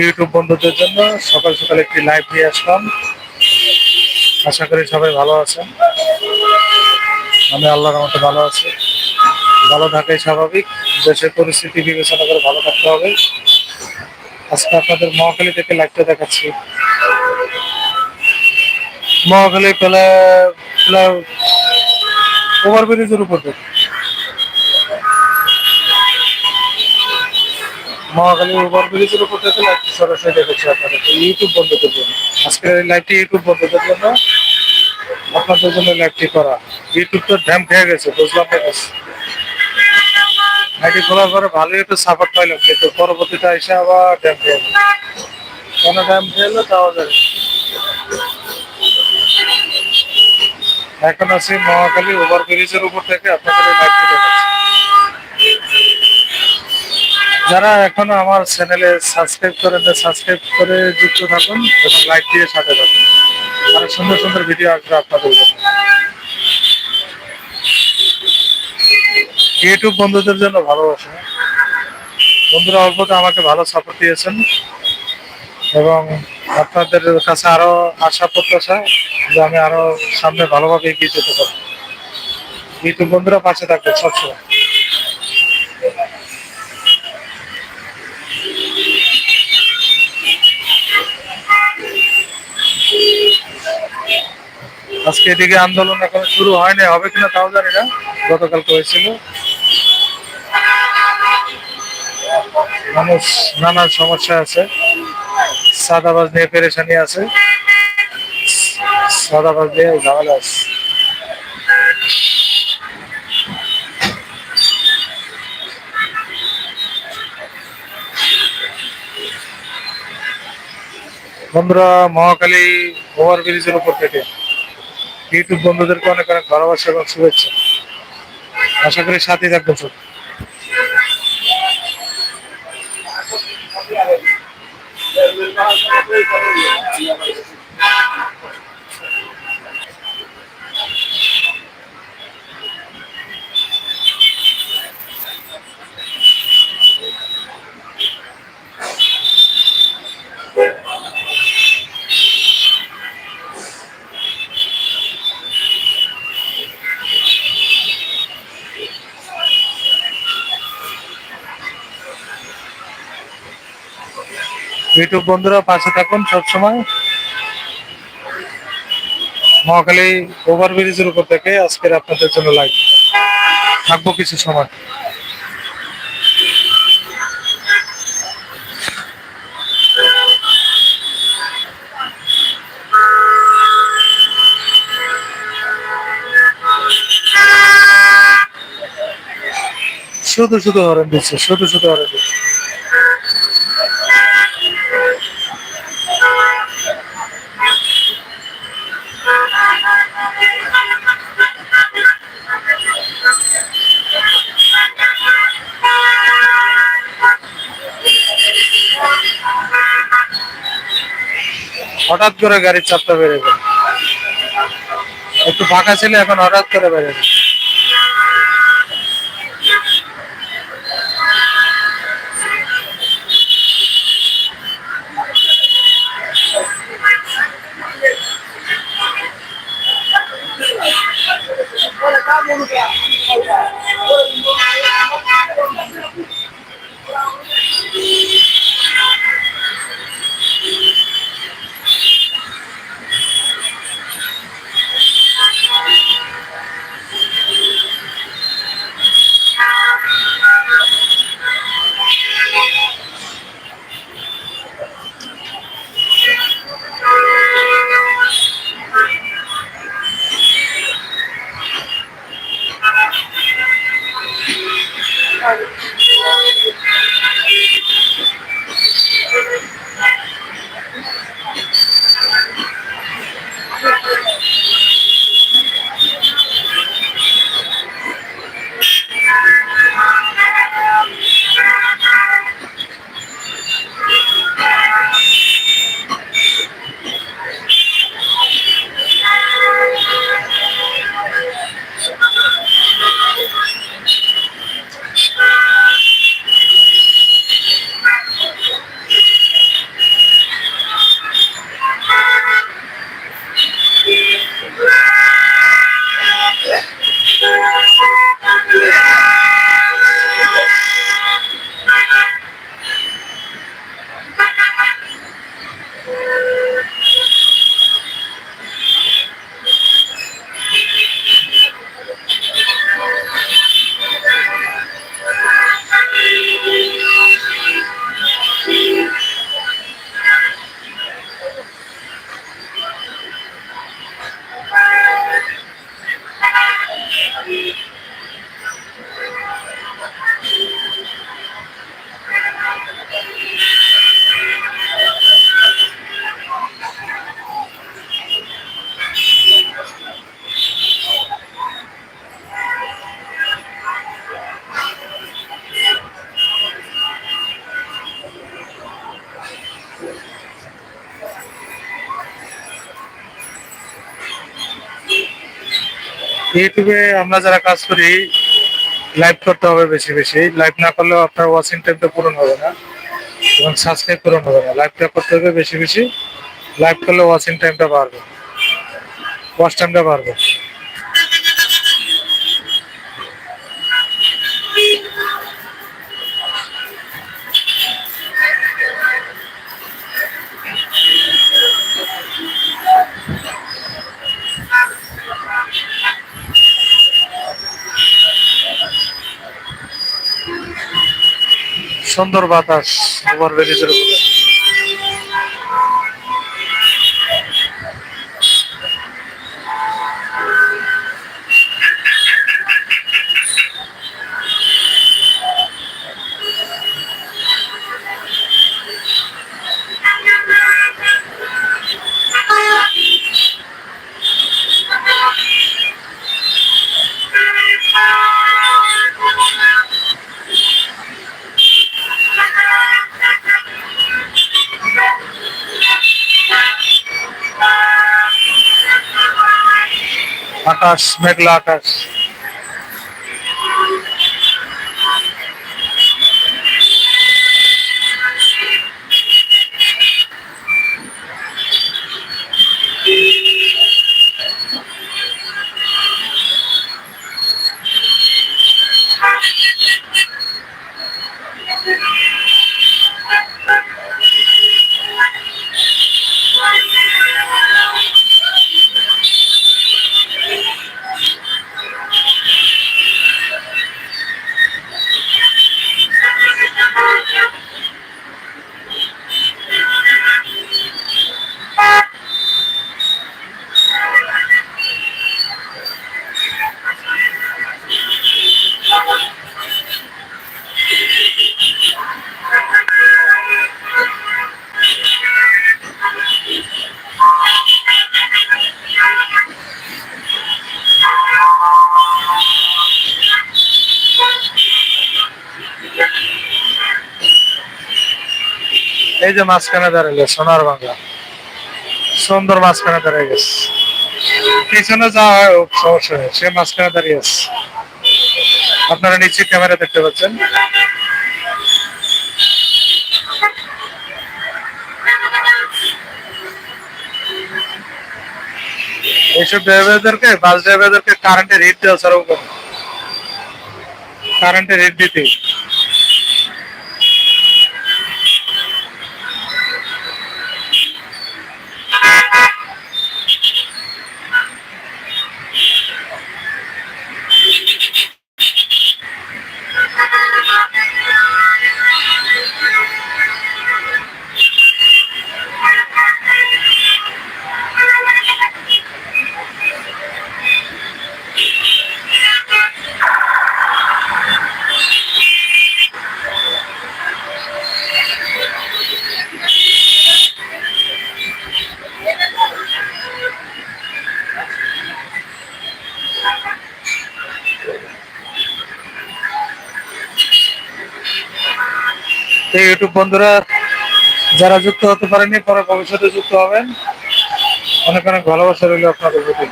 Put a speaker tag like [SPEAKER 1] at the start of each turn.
[SPEAKER 1] YouTube বন্ধুদের জন্য সকাল সকাল একটি লাইভ নিয়ে আসলাম। আশা করি সবাই ভালো আছেন। আমি আল্লাহর মতো ভালো আছি। ভালো থাকাই স্বাভাবিক। দেশের পরিস্থিতি বিবেচনা করে ভালো থাকতে হবে। আজকে আপনাদের মহাখালী থেকে লাইভটা দেখাচ্ছি। মহাখালী পেলে ওভারব্রিজের উপর থেকে মহাখালী ওভার ব্রিজের উপর থেকে লাইভটি সরাসরি দেখেছি আপনাদের ইউটিউব বন্ধুদের জন্য। আজকের এই লাইভটি ইউটিউব বন্ধুদের জন্য, আপনাদের জন্য লাইভটি করা। ইউটিউব তো ড্যাম খেয়ে গেছে, বুঝলাম না আইডি খোলার পরে ভালোই একটু সাপোর্ট পাইলাম, কিন্তু পরবর্তীতে এসে আবার ড্যাম খেয়ে গেল কেন ড্যাম খেয়ে তাও জানি এখন আছি মহাখালী ওভার ব্রিজের উপর থেকে আপনাদের লাইভটি দেখাচ্ছি যারা এখনও আমার চ্যানেলে সাবস্ক্রাইব করেন সাবস্ক্রাইব করে যুক্ত থাকুন এবং লাইক দিয়ে সাথে থাকুন। অনেক সুন্দর সুন্দর ভিডিও আসবে আপনাদের জন্য। ইউটিউব বন্ধুদের জন্য ভালোবাসা। বন্ধুরা অল্পতে আমাকে ভালো সাপোর্ট দিয়েছেন এবং আপনাদের কাছে আরও আশা, প্রত্যাশা যে আমি আরও সামনে ভালোভাবে এগিয়ে যেতে পারব। ইউটিউব বন্ধুরা পাশে থাকবে সবসময়। আজকে এদিকে আন্দোলন এখন শুরু হয়নি, হবে কিনা তাও জানি না, গতকালকে হয়েছিল। মানুষ নানান সমস্যা আছে, সাদাবাজ নিয়ে পেরেশানি আছে, সাদাবাজ নিয়ে ঝামেলা আছে। বন্ধুরা, মহাকালী ওভার ব্রিজের উপর থেকে ইউটিউব বন্ধুদেরকে অনেক অনেক ভালোবাসা এবং শুভেচ্ছা। আশা করি সাথে থাকবেন সব ইউটিউব বন্ধুরা পাশে থাকুন সবসময়। মহাখালী ওভার ব্রিজের উপর থেকে আজকের আপনাদের জন্য লাইভ থাকব কিছু সময়। শুধু শুধু হরেন দিচ্ছে শুধু শুধু হরেন দিচ্ছে হঠাৎ করে গাড়ির চাপটা বেড়ে গেল। একটু ফাঁকা ছিল এখন হঠাৎ করে বেড়ে গেল ইউটিউবে আমরা যারা কাজ করি লাইভ করতে হবে বেশি বেশি। লাইভ না করলেও আপনার ওয়াচিং টাইমটা পূরণ হবে না এবং সাবস্ক্রাইব পূরণ হবে না। লাইভটা করতে হবে বেশি বেশি। লাইভ করলে ওয়াচিং টাইমটা বাড়বে। ওয়াচ টাইমটা বাড়বে। সুন্দর বাতাস ওভার ব্রিজের উপরে ఆకాష్ మెటల్ ఆకాష్. এই যে মাঝখানে দাঁড়াইলে, সোনার বাংলা। সুন্দর মাঝখানে দাঁড়িয়ে গেছে। পিছনে যাওয়া সমস্যা নেই, সে মাঝখানে দাঁড়িয়ে আছে। আপনারা নিচে ক্যামেরা দেখতে পাচ্ছেন? এইসব ড্রাইভারদেরকে বাস ড্রাইভারদেরকে কারেন্টের রেট দেওয়া ছাড়াও কারেন্টের রেট দিতে ইউটিউব বন্ধুরা যারা যুক্ত হতে পারেনি পরে ভবিষ্যতে যুক্ত হবেন। অনেক অনেক ভালোবাসা রইল আপনাদের প্রতি।